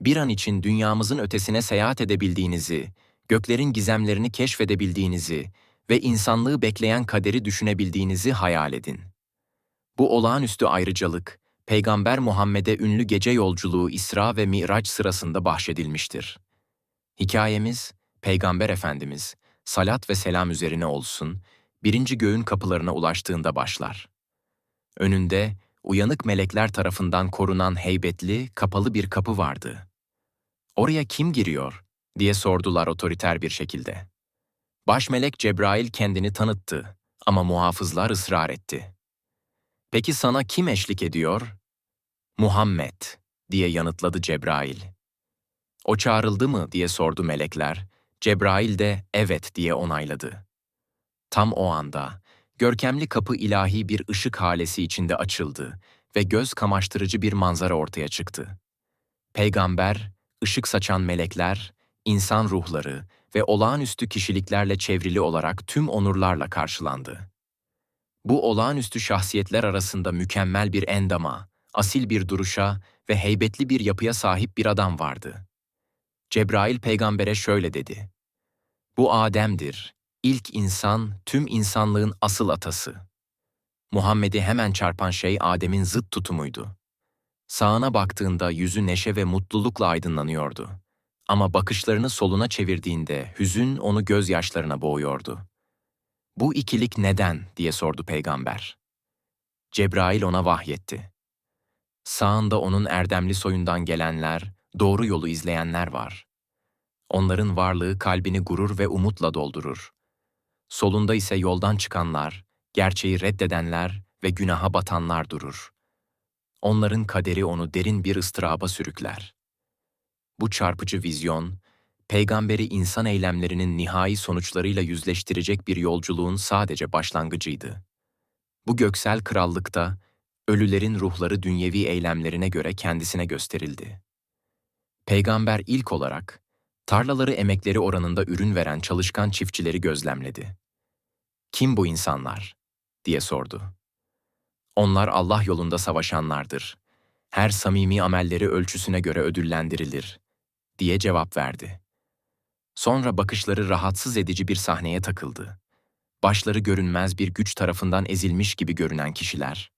bir an için dünyamızın ötesine seyahat edebildiğinizi, göklerin gizemlerini keşfedebildiğinizi ve insanlığı bekleyen kaderi düşünebildiğinizi hayal edin. Bu olağanüstü ayrıcalık, Peygamber Muhammed'e ünlü gece yolculuğu İsra ve Miraç sırasında bahşedilmiştir. Hikayemiz, Peygamber Efendimiz, salat ve selam üzerine olsun, birinci göğün kapılarına ulaştığında başlar. Önünde, uyanık melekler tarafından korunan heybetli, kapalı bir kapı vardı. Oraya kim giriyor? diye sordular otoriter bir şekilde. Baş melek Cebrail kendini tanıttı ama muhafızlar ısrar etti. Peki sana kim eşlik ediyor? Muhammed, diye yanıtladı Cebrail. O çağrıldı mı diye sordu melekler. Cebrail de evet diye onayladı. Tam o anda görkemli kapı ilahi bir ışık halesi içinde açıldı ve göz kamaştırıcı bir manzara ortaya çıktı. Peygamber, ışık saçan melekler, insan ruhları ve olağanüstü kişiliklerle çevrili olarak tüm onurlarla karşılandı. Bu olağanüstü şahsiyetler arasında mükemmel bir endama, asil bir duruşa ve heybetli bir yapıya sahip bir adam vardı. Cebrail peygambere şöyle dedi. Bu Adem'dir, ilk insan, tüm insanlığın asıl atası. Muhammed'i hemen çarpan şey Adem'in zıt tutumuydu. Sağına baktığında yüzü neşe ve mutlulukla aydınlanıyordu. Ama bakışlarını soluna çevirdiğinde hüzün onu gözyaşlarına boğuyordu. Bu ikilik neden diye sordu peygamber. Cebrail ona vahyetti. Sağında onun erdemli soyundan gelenler, doğru yolu izleyenler var. Onların varlığı kalbini gurur ve umutla doldurur. Solunda ise yoldan çıkanlar, gerçeği reddedenler ve günaha batanlar durur. Onların kaderi onu derin bir ıstıraba sürükler. Bu çarpıcı vizyon, peygamberi insan eylemlerinin nihai sonuçlarıyla yüzleştirecek bir yolculuğun sadece başlangıcıydı. Bu göksel krallıkta, ölülerin ruhları dünyevi eylemlerine göre kendisine gösterildi. Peygamber ilk olarak, tarlaları emekleri oranında ürün veren çalışkan çiftçileri gözlemledi. Kim bu insanlar? diye sordu. Onlar Allah yolunda savaşanlardır. Her samimi amelleri ölçüsüne göre ödüllendirilir, diye cevap verdi. Sonra bakışları rahatsız edici bir sahneye takıldı. Başları görünmez bir güç tarafından ezilmiş gibi görünen kişiler.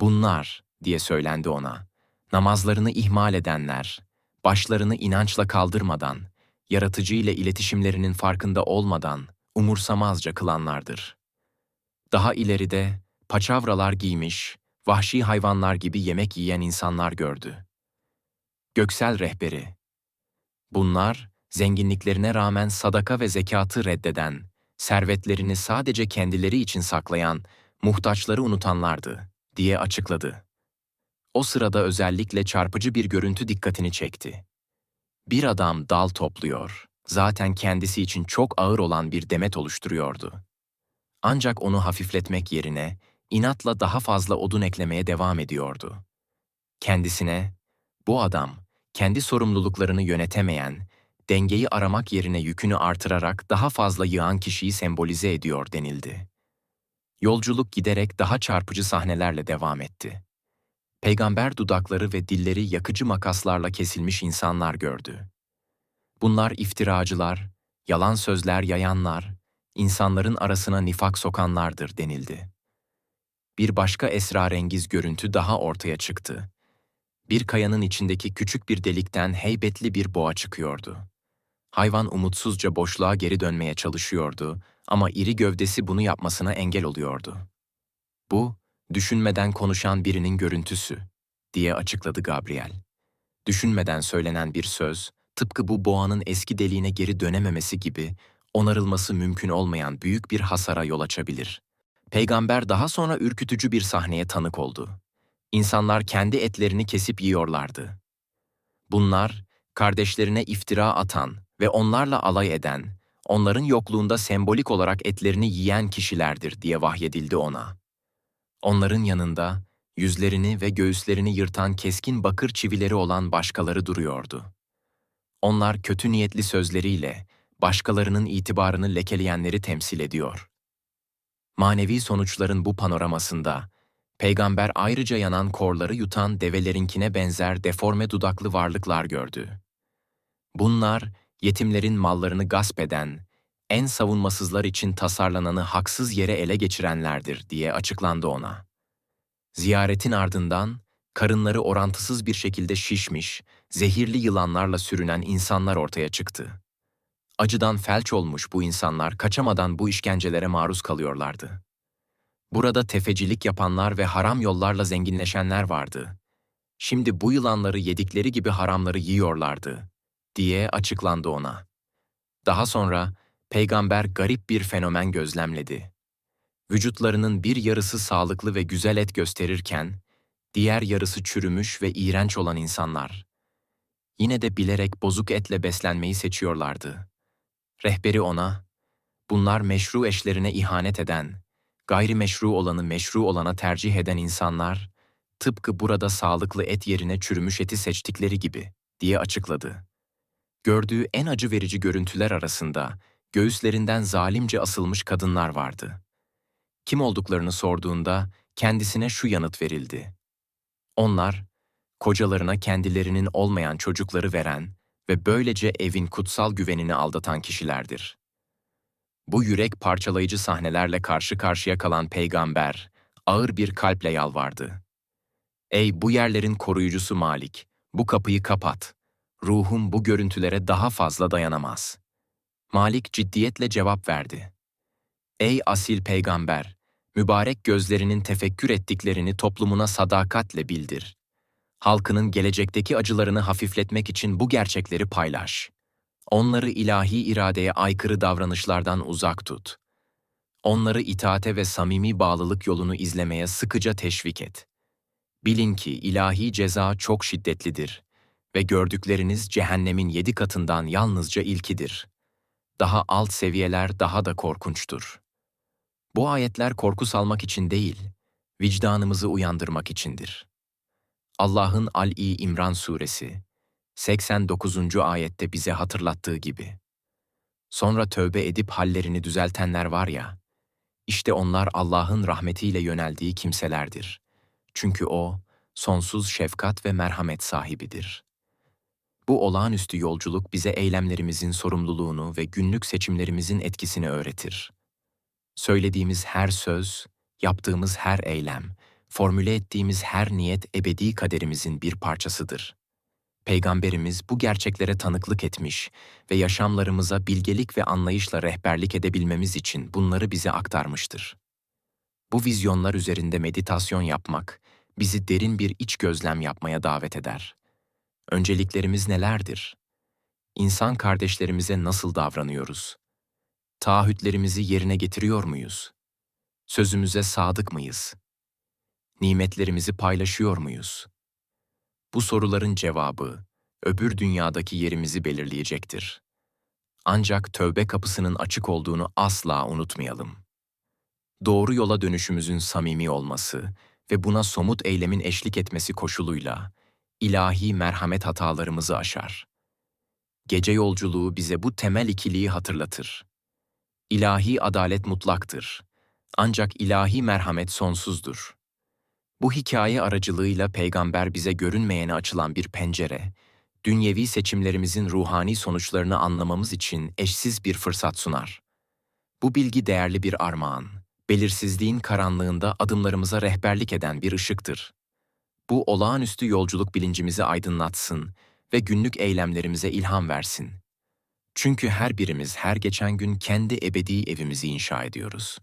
Bunlar, diye söylendi ona, namazlarını ihmal edenler, başlarını inançla kaldırmadan, yaratıcı ile iletişimlerinin farkında olmadan, umursamazca kılanlardır. Daha ileride, paçavralar giymiş, vahşi hayvanlar gibi yemek yiyen insanlar gördü. Göksel rehberi. Bunlar, zenginliklerine rağmen sadaka ve zekatı reddeden, servetlerini sadece kendileri için saklayan, muhtaçları unutanlardı, diye açıkladı. O sırada özellikle çarpıcı bir görüntü dikkatini çekti. Bir adam dal topluyor, zaten kendisi için çok ağır olan bir demet oluşturuyordu. Ancak onu hafifletmek yerine, inatla daha fazla odun eklemeye devam ediyordu. Kendisine, bu adam, kendi sorumluluklarını yönetemeyen, dengeyi aramak yerine yükünü artırarak daha fazla yığan kişiyi sembolize ediyor denildi. Yolculuk giderek daha çarpıcı sahnelerle devam etti. Peygamber dudakları ve dilleri yakıcı makaslarla kesilmiş insanlar gördü. Bunlar iftiracılar, yalan sözler yayanlar, insanların arasına nifak sokanlardır denildi. Bir başka esrarengiz görüntü daha ortaya çıktı. Bir kayanın içindeki küçük bir delikten heybetli bir boğa çıkıyordu. Hayvan umutsuzca boşluğa geri dönmeye çalışıyordu ama iri gövdesi bunu yapmasına engel oluyordu. Bu, düşünmeden konuşan birinin görüntüsü, diye açıkladı Gabriel. Düşünmeden söylenen bir söz, tıpkı bu boğanın eski deliğine geri dönememesi gibi, onarılması mümkün olmayan büyük bir hasara yol açabilir. Peygamber daha sonra ürkütücü bir sahneye tanık oldu. İnsanlar kendi etlerini kesip yiyorlardı. Bunlar, kardeşlerine iftira atan ve onlarla alay eden, onların yokluğunda sembolik olarak etlerini yiyen kişilerdir diye vahyedildi ona. Onların yanında, yüzlerini ve göğüslerini yırtan keskin bakır çivileri olan başkaları duruyordu. Onlar kötü niyetli sözleriyle, başkalarının itibarını lekeleyenleri temsil ediyor. Manevi sonuçların bu panoramasında, Peygamber ayrıca yanan korları yutan develerinkine benzer deforme dudaklı varlıklar gördü. Bunlar, yetimlerin mallarını gasp eden, en savunmasızlar için tasarlananı haksız yere ele geçirenlerdir diye açıklandı ona. Ziyaretin ardından, karınları orantısız bir şekilde şişmiş, zehirli yılanlarla sürünen insanlar ortaya çıktı. Acıdan felç olmuş bu insanlar kaçamadan bu işkencelere maruz kalıyorlardı. Burada tefecilik yapanlar ve haram yollarla zenginleşenler vardı. Şimdi bu yılanları yedikleri gibi haramları yiyorlardı, diye açıklandı ona. Daha sonra peygamber garip bir fenomen gözlemledi. Vücutlarının bir yarısı sağlıklı ve güzel et gösterirken, diğer yarısı çürümüş ve iğrenç olan insanlar. Yine de bilerek bozuk etle beslenmeyi seçiyorlardı. Rehberi ona, bunlar meşru eşlerine ihanet eden, gayrimeşru olanı meşru olana tercih eden insanlar, tıpkı burada sağlıklı et yerine çürümüş eti seçtikleri gibi, diye açıkladı. Gördüğü en acı verici görüntüler arasında, göğüslerinden zalimce asılmış kadınlar vardı. Kim olduklarını sorduğunda, kendisine şu yanıt verildi. Onlar, kocalarına kendilerinin olmayan çocukları veren ve böylece evin kutsal güvenini aldatan kişilerdir. Bu yürek parçalayıcı sahnelerle karşı karşıya kalan peygamber, ağır bir kalple yalvardı. Ey bu yerlerin koruyucusu Malik, bu kapıyı kapat. Ruhum bu görüntülere daha fazla dayanamaz. Malik ciddiyetle cevap verdi. Ey asil peygamber, mübarek gözlerinin tefekkür ettiklerini toplumuna sadakatle bildir. Halkının gelecekteki acılarını hafifletmek için bu gerçekleri paylaş. Onları ilahi iradeye aykırı davranışlardan uzak tut. Onları itaate ve samimi bağlılık yolunu izlemeye sıkıca teşvik et. Bilin ki ilahi ceza çok şiddetlidir ve gördükleriniz cehennemin yedi katından yalnızca ilkidir. Daha alt seviyeler daha da korkunçtur. Bu ayetler korku salmak için değil, vicdanımızı uyandırmak içindir. Allah'ın Al-i İmran suresi 89. ayette bize hatırlattığı gibi. Sonra tövbe edip hallerini düzeltenler var ya, işte onlar Allah'ın rahmetiyle yöneldiği kimselerdir. Çünkü O, sonsuz şefkat ve merhamet sahibidir. Bu olağanüstü yolculuk bize eylemlerimizin sorumluluğunu ve günlük seçimlerimizin etkisini öğretir. Söylediğimiz her söz, yaptığımız her eylem, formüle ettiğimiz her niyet ebedi kaderimizin bir parçasıdır. Peygamberimiz bu gerçeklere tanıklık etmiş ve yaşamlarımıza bilgelik ve anlayışla rehberlik edebilmemiz için bunları bize aktarmıştır. Bu vizyonlar üzerinde meditasyon yapmak, bizi derin bir iç gözlem yapmaya davet eder. Önceliklerimiz nelerdir? İnsan kardeşlerimize nasıl davranıyoruz? Taahhütlerimizi yerine getiriyor muyuz? Sözümüze sadık mıyız? Nimetlerimizi paylaşıyor muyuz? Bu soruların cevabı öbür dünyadaki yerimizi belirleyecektir. Ancak tövbe kapısının açık olduğunu asla unutmayalım. Doğru yola dönüşümüzün samimi olması ve buna somut eylemin eşlik etmesi koşuluyla ilahi merhamet hatalarımızı aşar. Gece yolculuğu bize bu temel ikiliği hatırlatır. İlahi adalet mutlaktır. Ancak ilahi merhamet sonsuzdur. Bu hikaye aracılığıyla peygamber bize görünmeyene açılan bir pencere, dünyevi seçimlerimizin ruhani sonuçlarını anlamamız için eşsiz bir fırsat sunar. Bu bilgi değerli bir armağan, belirsizliğin karanlığında adımlarımıza rehberlik eden bir ışıktır. Bu olağanüstü yolculuk bilincimizi aydınlatsın ve günlük eylemlerimize ilham versin. Çünkü her birimiz her geçen gün kendi ebedi evimizi inşa ediyoruz.